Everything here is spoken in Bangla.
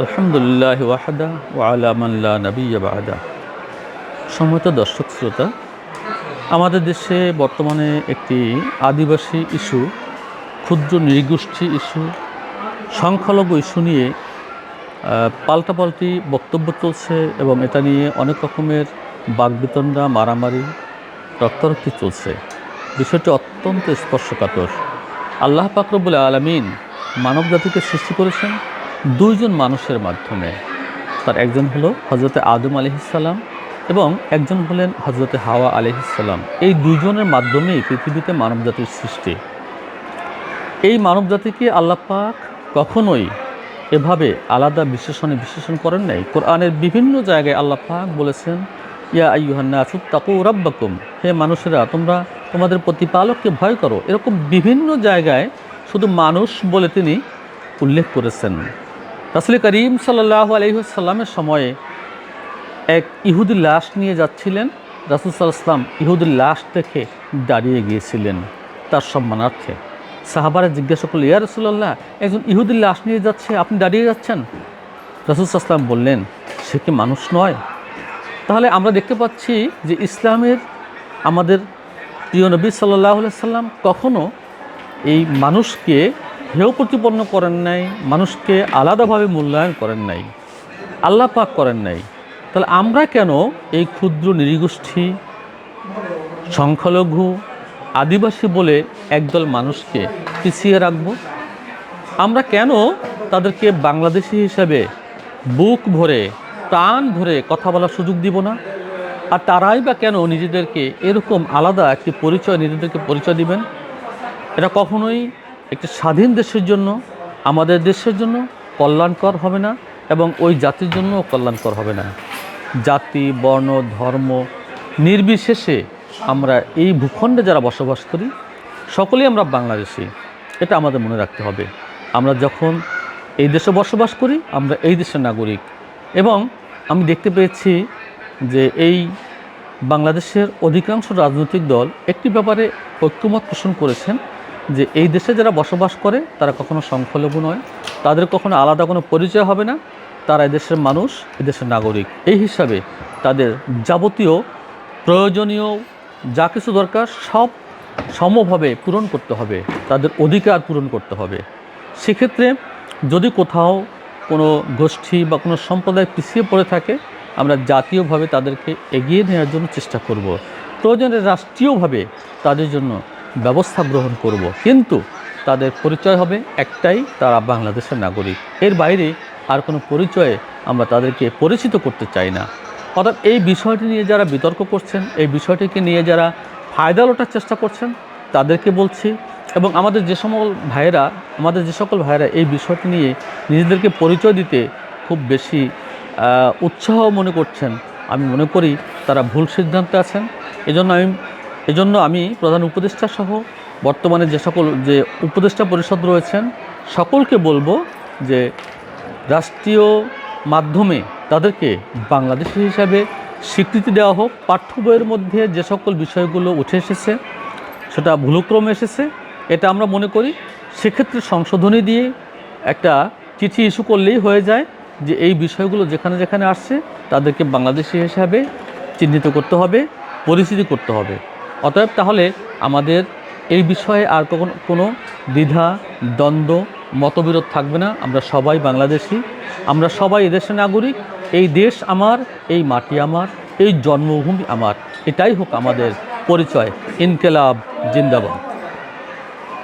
আলহামদুলিল্লাহ ওয়াহাদা ও ওয়ালামাল্লা নবী বাদা। সম্মত দর্শক শ্রোতা, আমাদের দেশে বর্তমানে একটি আদিবাসী ইস্যু, ক্ষুদ্র নৃগোষ্ঠী ইস্যু, সংখ্যালঘু ইস্যু নিয়ে পাল্টাপাল্টি বক্তব্য চলছে এবং এটা নিয়ে অনেক রকমের বাগবিতণ্ডা মারামারি, রক্তারক্তি চলছে। বিষয়টি অত্যন্ত স্পর্শকাতর। আল্লাহ পাকরবুল আলমিন মানব জাতিকে সৃষ্টি করেছেন দুইজন মানুষের মাধ্যমে। তার একজন হলো হজরতে আদম আলহিসাল্লাম এবং একজন হলেন হজরতে হাওয়া আলহিসাল্লাম এই দুইজনের মাধ্যমেই পৃথিবীতে মানব জাতির সৃষ্টি। এই মানব জাতিকে আল্লাহ পাক কখনোই এভাবে আলাদা বিশেষণে বিশেষণ করেন নাই। কোরআনের বিভিন্ন জায়গায় আল্লাহ পাক বলেছেন, ইয়া আইয়ুহান্না তাকু রাব্বাকুম হে মানুষেরা, তোমরা তোমাদের প্রতিপালককে ভয় করো। এরকম বিভিন্ন জায়গায় শুধু মানুষ বলে তিনি উল্লেখ করেছেন। রাসুল করিম সাল্লাহ আলহিহাল্লামের সময়ে এক ইহুদি লাশ নিয়ে যাচ্ছিলেন। রাসুল সাল্লাম ইহুদির লাশ দেখে দাঁড়িয়ে গিয়েছিলেন তার সম্মানার্থে। সাহাবারা জিজ্ঞাসা করল ইয়া রসুল্লাহ একজন ইহুদির লাশ নিয়ে যাচ্ছে, আপনি দাঁড়িয়ে যাচ্ছেন? রাসুল সাল্লাম বললেন, সে কি মানুষ নয়? তাহলে আমরা দেখতে পাচ্ছি যে ইসলামের আমাদের প্রিয় নবী সাল্লাহ সাল্লাম কখনো এই মানুষকে হেয় প্রতিপন্ন করেন নাই, মানুষকে আলাদাভাবে মূল্যায়ন করেন নাই, আল্লাহ পাক করেন নাই। তাহলে আমরা কেন এই ক্ষুদ্র নৃগোষ্ঠী সংখ্যালঘু, আদিবাসী বলে একদল মানুষকে পিছিয়ে রাখব? আমরা কেন তাদেরকে বাংলাদেশি হিসাবে বুক ভরে, প্রাণ ভরে কথা বলার সুযোগ দিব না? আর তারাই বা কেন নিজেদেরকে এরকম আলাদা একটি পরিচয়, নিজেদেরকে পরিচয় দিবেন? এটা কখনোই একটি স্বাধীন দেশের জন্য, আমাদের দেশের জন্য কল্যাণকর হবে না এবং ওই জাতির জন্য কল্যাণকর হবে না। জাতি, বর্ণ, ধর্ম নির্বিশেষে আমরা এই ভূখণ্ডে যারা বসবাস করি, সকলেই আমরা বাংলাদেশি। এটা আমাদের মনে রাখতে হবে। আমরা যখন এই দেশে বসবাস করি, আমরা এই দেশের নাগরিক। এবং আমি দেখতে পেয়েছি যে এই বাংলাদেশের অধিকাংশ রাজনৈতিক দল একটি ব্যাপারে ঐক্যমত পোষণ করেছেন। যে এই দেশে যারা বসবাস করে, তারা কখনো সংখ্যালঘু নয়। তাদের কখনো আলাদা কোনো পরিচয় হবে না। তারা এদেশের মানুষ এদেশের নাগরিক। এই হিসাবে তাদের যাবতীয় প্রয়োজনীয় যা কিছু দরকার, সব সমভাবে পূরণ করতে হবে। তাদের অধিকার পূরণ করতে হবে। সেক্ষেত্রে যদি কোথাও কোনো গোষ্ঠী বা কোনো সম্প্রদায় পিছিয়ে পড়ে থাকে, আমরা জাতীয়ভাবে তাদেরকে এগিয়ে নেওয়ার জন্য চেষ্টা করব। প্রয়োজনে রাষ্ট্রীয়ভাবে তাদের জন্য ব্যবস্থা গ্রহণ করব। কিন্তু তাদের পরিচয় হবে একটাই, তারা বাংলাদেশের নাগরিক। এর বাইরে আর কোনো পরিচয়ে আমরা তাদেরকে পরিচিত করতে চাই না। অর্থাৎ এই বিষয়টি নিয়ে যারা বিতর্ক করছেন, এই বিষয়টিকে নিয়ে যারা ফায়দা লোটার চেষ্টা করছেন, তাদেরকে বলছি এবং আমাদের যে সকল ভাইয়েরা, আমাদের যে সকল ভাইয়েরা এই বিষয়টি নিয়ে নিজেদেরকে পরিচয় দিতে খুব বেশি উৎসাহ মনে করছেন, আমি মনে করি তারা ভুল সিদ্ধান্তে আছেন। এজন্য আমি এজন্য আমি প্রধান উপদেষ্টা সহ বর্তমানে যে সকল যে উপদেষ্টা পরিষদ রয়েছেন, সকলকে বলব যে রাষ্ট্রীয় মাধ্যমে তাদেরকে বাংলাদেশি হিসাবে স্বীকৃতি দেওয়া হোক। পাঠ্য বইয়ের মধ্যে যে সকল বিষয়গুলো উঠে এসেছে, সেটা ভুলক্রমে এসেছে, এটা আমরা মনে করি। সেক্ষেত্রে সংশোধনী দিয়ে একটা চিঠি ইস্যু করলেই হয়ে যায় যে এই বিষয়গুলো যেখানে যেখানে আসছে, তাদেরকে বাংলাদেশি হিসাবে চিহ্নিত করতে হবে, পরিচিতি করতে হবে। অতএব তাহলে আমাদের এই বিষয়ে আর কখন কোনো দ্বিধা, দ্বন্দ্ব, মতবিরোধ থাকবে না। আমরা সবাই বাংলাদেশি। আমরা সবাই এদেশের নাগরিক। এই দেশ আমার, এই মাটি আমার, এই জন্মভূমি আমার। এটাই হোক আমাদের পরিচয়। ইনকেলাব, জিন্দাবাদ।